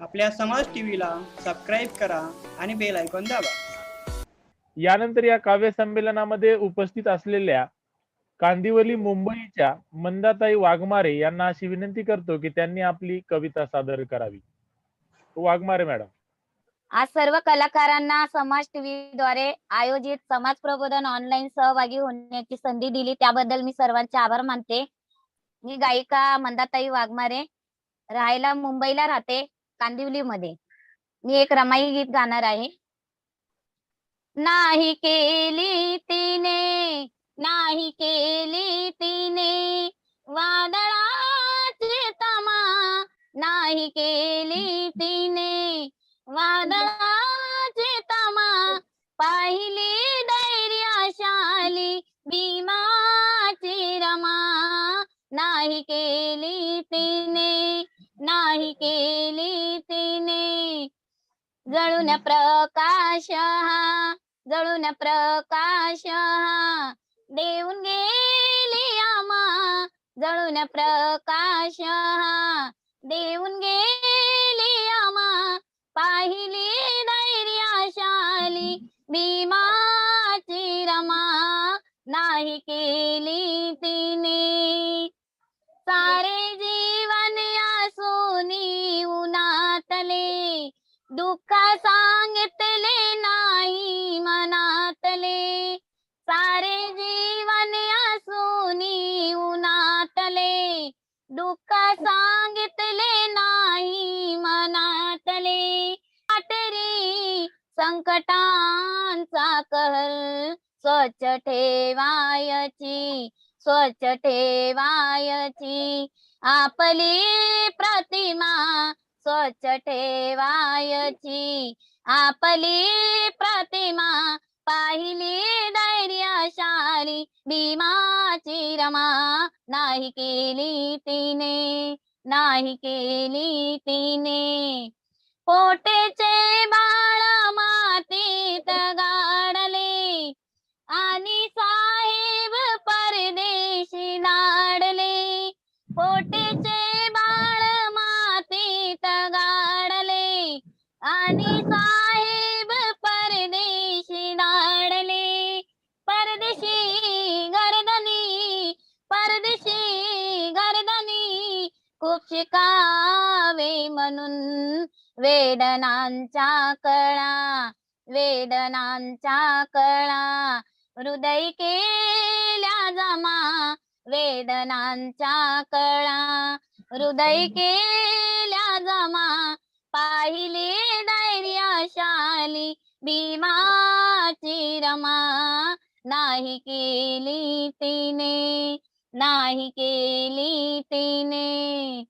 आपल्या समाज टीव्हीला सबस्क्राईब करा आणि बेल आयकॉन दाबा. यानंतर या काव्य संमेलनामध्ये उपस्थित असलेल्या कांदिवली मुंबईच्या मंदाताई वाघमारे यांना अशी विनंती करतो की त्यांनी आपली कविता सादर करावी. वाघमारे मॅडम. आज सर्व कलाकारांना समाज टीव्ही द्वारे आयोजित समाज प्रबोधन ऑनलाईन सहभागी होण्याची संधी दिली. त्याबद्दल मी सर्वांचे आभार मानते. मी गायिका मंदाताई वाघमारे. राहायला मुंबईला राहते. कांदिवलीमध्ये. मी एक रमाई गीत गाणार आहे. नाही केली तिने नाही केली तिने वादळाची तमा नाही केली तिने वादळाची तमा. पाहिली धैर्यशाली भीमाची रमा नाही केली तिने नाही केली जळून प्रकाश हा जळून प्रकाश हा देऊन गेली आम्हा जळून प्रकाश हा देऊन गेली आम्हा पाहिली धैर्याशाली भीमाची रमा. नाही केली तिने दुःख सांगितले नाही मनातले. वाटरी संकटांचा कहर स्वच्छ ठेवायची स्वच्छ ठेवायची. आपली प्रतिमा स्वच्छ ठेवायची. आपली प्रतिमा पाहिली धैर्यशाली भीमाची रमा. नाही केली तिने नाही केली तिने. पोटेचे बाळ मातीत गाडले. आणि साहेब परदेशी लाडले पोटेचे बाळ मातीत गाडले. आणि साहेब खूप शिकावे म्हणून वेदनांच्या कळा वेदनांच्या कळा. हृदय केल्या जमा वेदनांच्या कळा. हृदय केल्या जमा पाहिली धैर्यशाली भीमाची रमा. नाही केली तिने नाही केली तिने.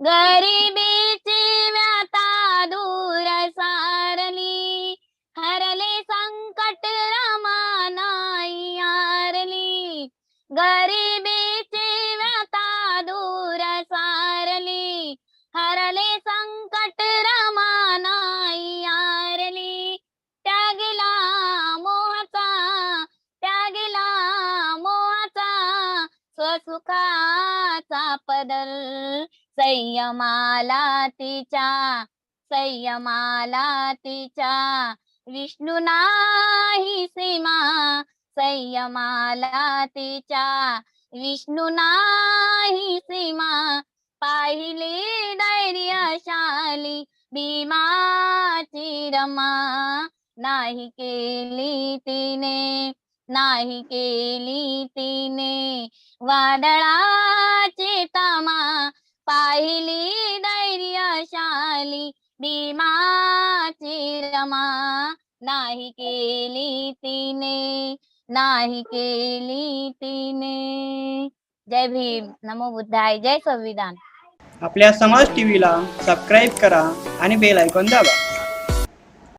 गरिबीची व्याता दूर सारली. हरले संकट रमा नाही हारली गरीब स्वसुखाचा संयमाला तिच्या संयमाला तिच्या. विष्णू नाही सीमा संयमाला तिच्या. विष्णू नाही सीमा पाहिली धैर्यशाली भीमाची रमा. नाही केली तिने नाही केली तिने वादळाची तमा. पाहिली धैर्यशाली भीमाची रमा. नाही केली तिने नाही केली तिने. जय भीम. नमो बुद्धाय. जय संविधान. आपल्या समाज टीव्हीला सबस्क्राईब करा आणि बेल ऐकून दाबा.